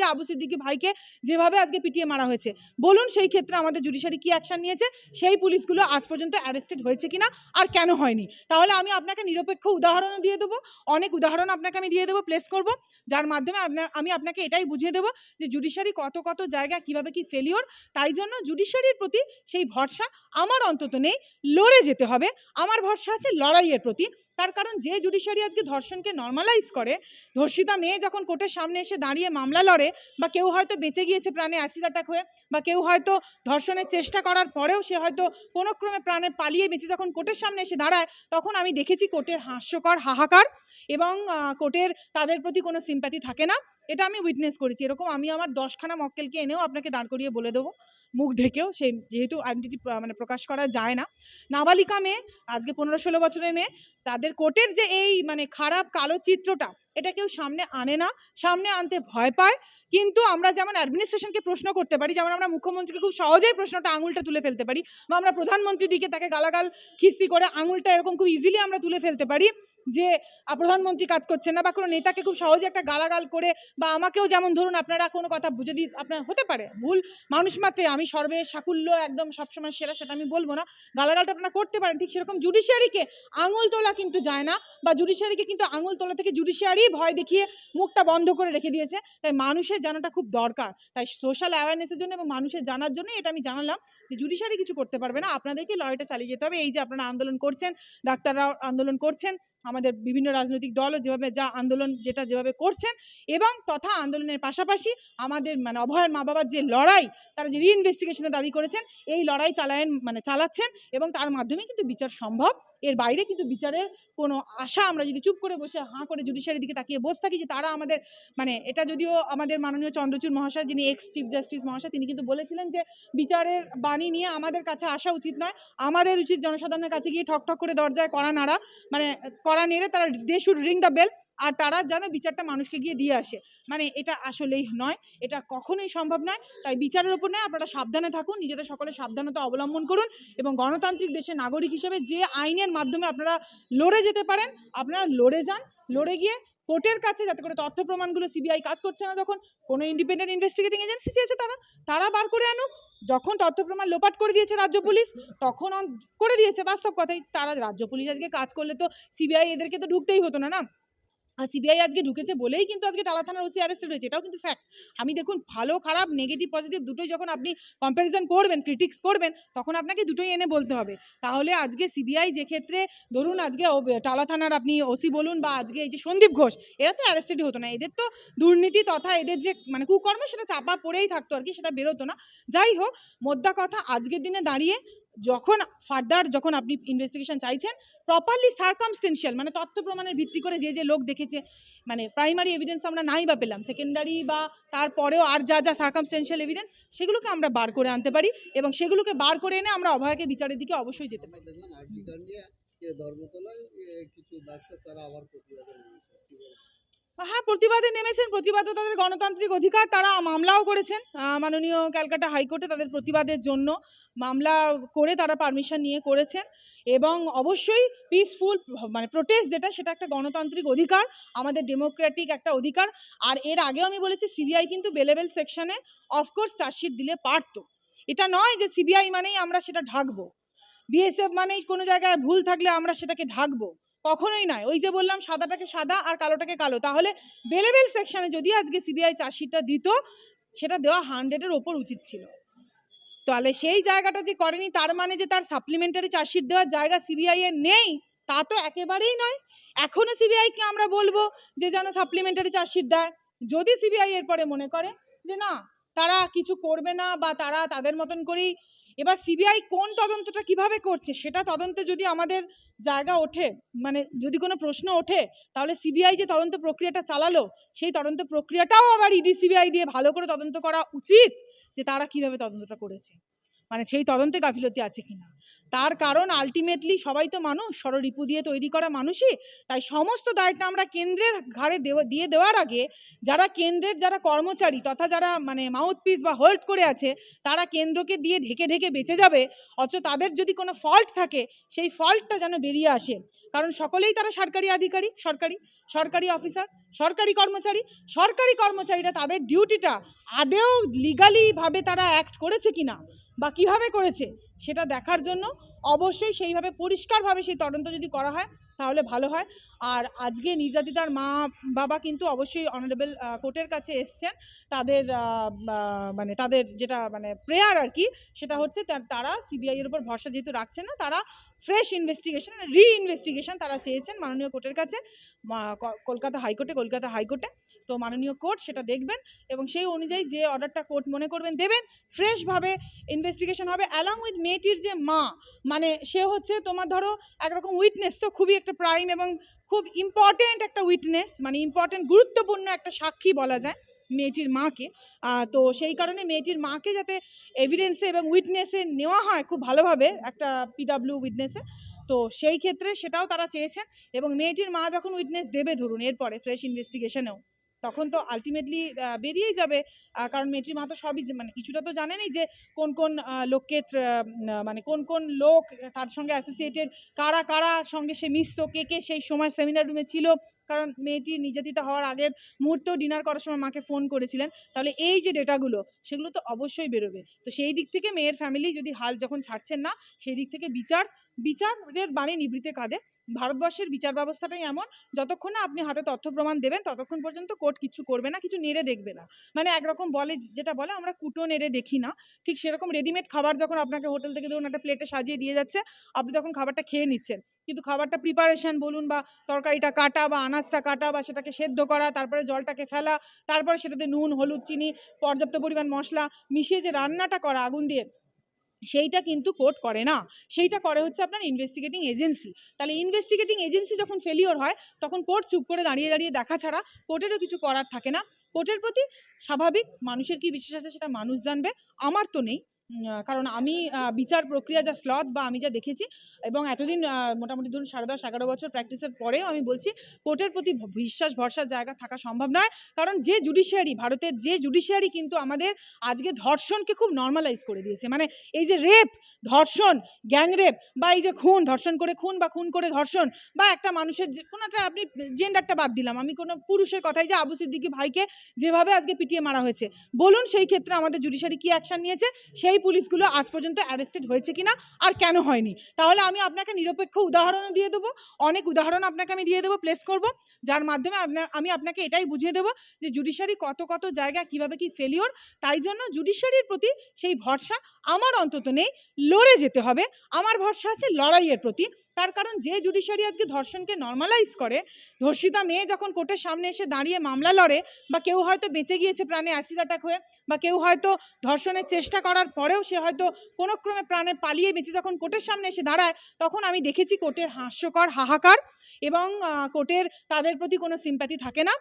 যে আবু সিদ্দিকি ভাইকে যেভাবে আজকে পিটিয়ে মারা হয়েছে। বলুন সেই ক্ষেত্রে আমাদের জুডিশিয়ারি কি অ্যাকশন নিয়েছে? সেই পুলিশগুলো আজ পর্যন্ত অ্যারেস্টেড হয়েছে কিনা আর কেন হয়নি? তাহলে আমি আপনাকে নিরপেক্ষ উদাহরণও দিয়ে দেবো। অনেক উদাহরণ আপনাকে আমি দিয়ে দেবো প্লেস করব। যার মাধ্যমে আপনার আমি আপনাকে এটাই বুঝিয়ে দেবো যে জুডিশিয়ারি কত কত জায়গা কীভাবে কি ফেলিওর তাই জন্য জুডিশিয়ারির প্রতি সেই ভরসা আমার অন্তত নেই, লড়ে যেতে হবে। আমার ভরসা আছে লড়াইয়ের প্রতি। তার কারণ যে জুডিশিয়ারি আজকে ধর্ষণকে নর্মালাইজ করে, ধর্ষিতা মেয়ে যখন কোর্টের সামনে এসে দাঁড়িয়ে মামলা লড়ে বা কেউ হয়তো বেঁচে গিয়েছে প্রাণে অ্যাসিড অ্যাটাক হয়ে বা কেউ হয়তো ধর্ষণের চেষ্টা করার পরেও সে হয়তো কোনো ক্রমে প্রাণে পালিয়ে বেঁচে যখন কোর্টের সামনে এসে দাঁড়ায়, তখন আমি দেখেছি কোর্টের হাস্যকর, হাহাকার এবং কোর্টের তাদের প্রতি কোনো সিম্প্যাথি থাকে না। এটা আমি উইটনেস করেছি। এরকম আমি আমার দশখানা মক্কেলকে এনেও আপনাকে দাঁড় করিয়ে বলে দেবো। মুখ ঢেকেও সেই যেহেতু আইডেন্টিটি মানে প্রকাশ করা যায় না। নাবালিকা মেয়ে, আজকে পনেরো ষোলো বছরের মেয়ে, তাদের কোর্টের যে এই মানে খারাপ কালো চিত্রটা, এটা কেউ সামনে আনে না, সামনে আনতে ভয় পায়। কিন্তু আমরা যেমন অ্যাডমিনিস্ট্রেশনকে প্রশ্ন করতে পারি, যেমন আমরা মুখ্যমন্ত্রীকে খুব সহজেই প্রশ্নটা আঙুলটা তুলে ফেলতে পারি, বা আমরা প্রধানমন্ত্রীর দিকে তাকে গালাগাল খিস্তি করে আঙুলটা এরকম খুব ইজিলি আমরা তুলে ফেলতে পারি। যে প্রধানমন্ত্রী কাজ করছেন না বা কোনো নেতাকে খুব সহজে একটা গালাগাল করে বা আমাকেও যেমন ধরুন আপনারা কোনো কথা দিই আপনার হতে পারে। ভুল মানুষ মাত্রে আমি সর্বে সাকুল্য একদম সবসময় সেরা সেটা আমি বলব না। গালাগালটা আপনারা করতে পারেন, ঠিক সেরকম জুডিশিয়ারিকে আঙুল তোলা কিন্তু যায় না বা জুডিশিয়ারিকে কিন্তু আঙুল তোলা থেকে জুডিশিয়ারি ভয় দেখিয়ে মুখটা বন্ধ করে রেখে দিয়েছে। তাই মানুষের জানাটা খুব দরকার। তাই সোশ্যাল অ্যাওয়ারনেসের জন্য এবং মানুষের জানার জন্য এটা আমি জানালাম যে জুডিশিয়ারি কিছু করতে পারবে না। আপনাদেরকে লড়াইটা চালিয়ে যেতে হবে। এই যে আপনারা আন্দোলন করছেন, ডাক্তাররাও আন্দোলন করছেন আমাদের বিভিন্ন রাজনৈতিক দলও যেভাবে যা আন্দোলন যেটা যেভাবে করছেন এবং তথা আন্দোলনের পাশাপাশি আমাদের মানে অভয়ের মা বাবার যে লড়াই, তারা যে রিইনভেস্টিগেশনের দাবি করেছেন, এই লড়াই চালায়েন মানে চালাচ্ছেন এবং তার মাধ্যমে কিন্তু বিচার সম্ভব এর বাইরে কিন্তু বিচারের কোনো আশা আমরা যদি চুপ করে বসে হাঁ করে জুডিশিয়ারির দিকে তাকিয়ে বসে থাকি যে তারা আমাদের মানে এটা যদিও আমাদের মাননীয় চন্দ্রচূড় মহাশয়, যিনি এক্স চিফ জাস্টিস মহাশয়, তিনি কিন্তু বলেছিলেন যে বিচারের বাণী নিয়ে আমাদের কাছে আসা উচিত নয়। আমাদের উচিত জনসাধারণের কাছে গিয়ে ঠকঠক ঠক করে দরজায় কড়া নাড়া মানে কড়া নেড়ে তারা they should ring the bell আর তারা যেন বিচারটা মানুষকে গিয়ে দিয়ে আসে। মানে এটা আসলেই নয়, এটা কখনোই সম্ভব নয়। তাই বিচারের ওপর নয়, আপনারা সাবধানে থাকুন নিজেরা সকলে সাবধানতা অবলম্বন করুন এবং গণতান্ত্রিক দেশের নাগরিক হিসেবে যে আইনের মাধ্যমে আপনারা লড়ে যেতে পারেন, আপনারা লড়ে যান, লড়ে গিয়ে কোর্টের কাছে যাতে করে তথ্য প্রমাণগুলো সিবিআই কাজ করছে না যখন, কোনো ইন্ডিপেন্ডেন্ট ইনভেস্টিগেটিং এজেন্সি চেয়েছে তারা তারা বার করে আনুক। যখন তথ্য প্রমাণ লোপাট করে দিয়েছে রাজ্য পুলিশ, তখন করে দিয়েছে, বাস্তব কথাই। তারা রাজ্য পুলিশ আজকে কাজ করলে তো সিবিআই এদেরকে তো ঢুকতেই হতো না না? আর সিবিআই আজকে ঢুকেছে বলেই কিন্তু আজকে টালা থানার ওসি অ্যারেস্টেড হয়েছে, এটাও কিন্তু ফ্যাক্ট আমি দেখুন ভালো, খারাপ নেগেটিভ পজিটিভ দুটোই যখন আপনি কম্প্যারিজন করবেন ক্রিটিক্স করবেন, তখন আপনাকে দুটোই এনে বলতে হবে। তাহলে আজকে সিবিআই যে ক্ষেত্রে ধরুন আজকে টালা থানার আপনি ওসি বলুন বা আজকে এই যে সন্দীপ ঘোষ, এরা তো অ্যারেস্টেডই হতো না। এদের তো দুর্নীতি তথা এদের যে মানে কুকর্ম সেটা চাপা পড়েই থাকতো আর কি, সেটা বেরোতো না। যাই হোক, মোদ্দা কথা আজকের দিনে দাঁড়িয়ে যখন ফার্দার যখন আপনি ইনভেস্টিগেশন চাইছেন প্রপারলি সার্কামস্টেন্সিয়াল মানে তথ্য প্রমাণের ভিত্তি করে যে যে লোক দেখেছে মানে প্রাইমারি এভিডেন্স আমরা নাই বা পেলাম সেকেন্ডারি বা তারপরেও আর যা যা সার্কামস্টেন্সিয়াল এভিডেন্স সেগুলোকে আমরা বার করে আনতে পারি এবং সেগুলোকে বার করে এনে আমরা অভয়কে বিচারের দিকে অবশ্যই যেতে পারি ধর্মতলায় কিছু তারা আবার? হ্যাঁ প্রতিবাদে নেমেছেন, প্রতিবাদে তাদের গণতান্ত্রিক অধিকার, তারা মামলাও করেছেন। মাননীয় ক্যালকাটা হাইকোর্টে তাদের প্রতিবাদের জন্য মামলা করে তারা পারমিশন নিয়ে করেছেন এবং অবশ্যই পিসফুল মানে প্রোটেস্ট যেটা, সেটা একটা গণতান্ত্রিক অধিকার, আমাদের ডেমোক্রেটিক একটা অধিকার। আর এর আগেও আমি বলেছি সিবিআই কিন্তু বেলেবেল সেকশনে অফকোর্স চার্জশিট দিলে পারতো। এটা নয় যে সিবিআই মানেই আমরা সেটা ঢাকবো। বিএসএফ মানেই কোনো জায়গায় ভুল থাকলে আমরা সেটাকে ঢাকবো। কখনোই নয় ওই যে বললাম, সাদাটাকে সাদা আর কালোটাকে কালো। তাহলে বেলেবেল সেকশনে যদি আজকে সিবিআই চার্জশিটটা দিত, সেটা দেওয়া হান্ড্রেডের ওপর উচিত ছিল। তাহলে সেই জায়গাটা যে করেনি, তার মানে যে তার সাপ্লিমেন্টারি চার্জশিট দেওয়ার জায়গা সিবিআই এর নেই, তা তো একেবারেই নয়। এখনও সিবিআইকে আমরা বলব যে যেন সাপ্লিমেন্টারি চার্জশিট দেয়। যদি সিবিআই এরপরে মনে করে যে না, তারা কিছু করবে না বা তারা তাদের মতন করেই এবার সিবিআই কোন তদন্তটা কীভাবে করছে সেটা তদন্তে যদি আমাদের জায়গা ওঠে মানে যদি কোনো প্রশ্ন ওঠে, তাহলে সিবিআই যে তদন্ত প্রক্রিয়াটা চালালো, সেই তদন্ত প্রক্রিয়াটাও আবার ইডি সিবিআই দিয়ে ভালো করে তদন্ত করা উচিত যে তারা কীভাবে তদন্তটা করেছে। মানে সেই তদন্তে গাফিলতি আছে কিনা। তার কারণ আলটিমেটলি সবাই তো মানুষ ষড়রিপু দিয়ে তৈরি করা মানুষই। তাই সমস্ত দায়টা আমরা কেন্দ্রের ঘাড়ে দিয়ে দেওয়ার আগে যারা কেন্দ্রের যারা কর্মচারী তথা যারা মানে মাউথপিস বা হোল্ড করে আছে, তারা কেন্দ্রকে দিয়ে ঢেকে ঢেকে বেঁচে যাবে। অথচ তাদের যদি কোনো ফল্ট থাকে, সেই ফল্টটা যেন বেরিয়ে আসে। কারণ সকলেই তারা সরকারি আধিকারিক, সরকারি সরকারি অফিসার সরকারি কর্মচারী, সরকারি কর্মচারীরা তাদের ডিউটিটা আদেও লিগালিভাবে তারা অ্যাক্ট করেছে কিনা বা কীভাবে করেছে সেটা দেখার জন্য অবশ্যই সেইভাবে পরিষ্কারভাবে সেই তদন্ত যদি করা হয়, তাহলে ভালো হয়। আর আজকে নির্যাতিতার মা বাবা কিন্তু অবশ্যই অনারেবল কোর্টের কাছে এসছেন। তাদের মানে তাদের যেটা মানে প্রেয়ার আর কি, সেটা হচ্ছে তারা সিবিআইয়ের উপর ভরসা যেহেতু রাখছে না, তারা ফ্রেশ ইনভেস্টিগেশন রি ইনভেস্টিগেশন তারা চেয়েছেন মাননীয় কোর্টের কাছে। কলকাতা হাইকোর্টে কলকাতা হাইকোর্টে। তো মাননীয় কোর্ট সেটা দেখবেন এবং সেই অনুযায়ী যে অর্ডারটা কোর্ট মনে করবেন, দেবেন ফ্রেশভাবে ইনভেস্টিগেশন হবে অ্যালং উইথ মেয়েটির যে মা। মানে সে হচ্ছে তোমার ধরো একরকম উইটনেস তো খুবই একটা প্রাইম এবং খুব ইম্পর্টেন্ট একটা উইটনেস মানে ইম্পর্টেন্ট গুরুত্বপূর্ণ একটা সাক্ষী বলা যায়। মেয়েটির মাকে। তো সেই কারণে মেয়েটির মাকে যাতে এভিডেন্সে এবং উইটনেসে নেওয়া হয় খুব ভালোভাবে একটা পিডাব্লিউ উইটনেসে তো সেই ক্ষেত্রে সেটাও তারা চেয়েছেন। এবং মেয়েটির মা যখন উইটনেস দেবে ধরুন এরপরে ফ্রেশ ইনভেস্টিগেশনেও তখন তো আলটিমেটলি বেরিয়েই যাবে। কারণ মেয়েটির মা তো সবই মানে কিছুটা তো জানেনই যে কোন কোন লোককে মানে কোন কোন লোক তার সঙ্গে অ্যাসোসিয়েটেড কারা কারা সঙ্গে সে মিশতো, কে কে সেই সময় সেমিনার রুমে ছিল কারণ মেয়েটি নির্যাতিত হওয়ার আগের মুহূর্তেও ডিনার করার সময় মাকে ফোন করেছিলেন। তাহলে এই যে ডেটাগুলো সেগুলো তো অবশ্যই বেরোবে। তো সেই দিক থেকে মেয়ের ফ্যামিলি যদি হাল যখন ছাড়ছেন না, সেই দিক থেকে বিচার, বিচারের বাণী নিবৃতে কাঁধে। ভারতবর্ষের বিচার ব্যবস্থাটাই এমন, যতক্ষণ না আপনি হাতে তথ্য প্রমাণ দেবেন, ততক্ষণ পর্যন্ত কোর্ট কিছু করবে না, কিছু নেড়ে দেখবে না। মানে একরকম বলে, যেটা বলে, আমরা কুটো নেড়ে দেখি না। ঠিক সেরকম রেডিমেড খাবার যখন আপনাকে হোটেল থেকে ধরুন একটা প্লেটে সাজিয়ে দিয়ে যাচ্ছে, আপনি তখন খাবারটা খেয়ে নিচ্ছেন। কিন্তু খাবারটা প্রিপারেশন বলুন বা তরকারিটা কাটা বা আনাজটা কাটা বা সেটাকে সেদ্ধ করা, তারপরে জলটাকে ফেলা, তারপরে সেটাতে নুন, হলুদ, চিনি, পর্যাপ্ত পরিমাণ মশলা মিশিয়ে যে রান্নাটা করা আগুন দিয়ে, সেইটা কিন্তু কোর্ট করে না। সেইটা করে হচ্ছে আপনার ইনভেস্টিগেটিং এজেন্সি তাহলে ইনভেস্টিগেটিং এজেন্সি যখন ফেলিওর হয়, তখন কোর্ট চুপ করে দাঁড়িয়ে দাঁড়িয়ে দেখা ছাড়া কোর্টেরও কিছু করার থাকে না। কোর্টের প্রতি স্বাভাবিক মানুষের কি বিশ্বাস আছে সেটা মানুষ জানবে, আমার তো নেই। কারণ আমি বিচার প্রক্রিয়া যা স্লথ বা আমি যা দেখেছি এবং এতদিন মোটামুটি ধরুন সাড়ে দশ, এগারো বছর প্র্যাকটিসের পরেও আমি বলছি কোর্টের প্রতি বিশ্বাস ভরসার জায়গা থাকা সম্ভব নয়। কারণ যে জুডিশিয়ারি ভারতের যে জুডিশিয়ারি কিন্তু আমাদের আজকে ধর্ষণকে খুব নর্মালাইজ করে দিয়েছে। মানে এই যে রেপ ধর্ষণ গ্যাং রেপ বা এই যে খুন, ধর্ষণ করে খুন বা খুন করে ধর্ষণ বা একটা মানুষের যে, কোনো একটা আপনি জেন্ডারটা বাদ দিলাম। আমি কোনো পুরুষের কথাই যে আবু সিদ্দিকি ভাইকে যেভাবে আজকে পিটিয়ে মারা হয়েছে, বলুন সেই ক্ষেত্রে আমাদের জুডিশিয়ারি কী অ্যাকশন নিয়েছে? সেই পুলিশগুলো আজ পর্যন্ত অ্যারেস্টেড হয়েছে কিনা আর কেন হয়নি? তাহলে আমি আপনাকে নিরপেক্ষ উদাহরণও দিয়ে দেবো, অনেক উদাহরণ আপনাকে আমি দিয়ে দেবো প্লেস করব, যার মাধ্যমে আপনার, আমি আপনাকে এটাই বুঝিয়ে দেবো যে জুডিশিয়ারি কত কত জায়গায় কীভাবে কি ফেলিওর তাই জন্য জুডিশিয়ারির প্রতি সেই ভরসা আমার অন্তত নেই, লড়ে যেতে হবে। আমার ভরসা আছে লড়াইয়ের প্রতি। তার কারণ যে জুডিশিয়ারি আজকে ধর্ষণকে নর্মালাইজ করে, ধর্ষিতা মেয়ে যখন কোর্টের সামনে এসে দাঁড়িয়ে মামলা লড়ে বা কেউ হয়তো বেঁচে গিয়েছে প্রাণে অ্যাসিড অ্যাটাক হয়ে বা কেউ হয়তো ধর্ষণের চেষ্টা করার পরেও সে হয়তো কোনো ক্রমে প্রাণে পালিয়ে বেঁচে যখন কোর্টের সামনে এসে দাঁড়ায়, তখন আমি দেখেছি কোর্টের হাস্যকর, হাহাকার এবং কোর্টের তাদের প্রতি কোনো সিম্প্যাথি থাকে না।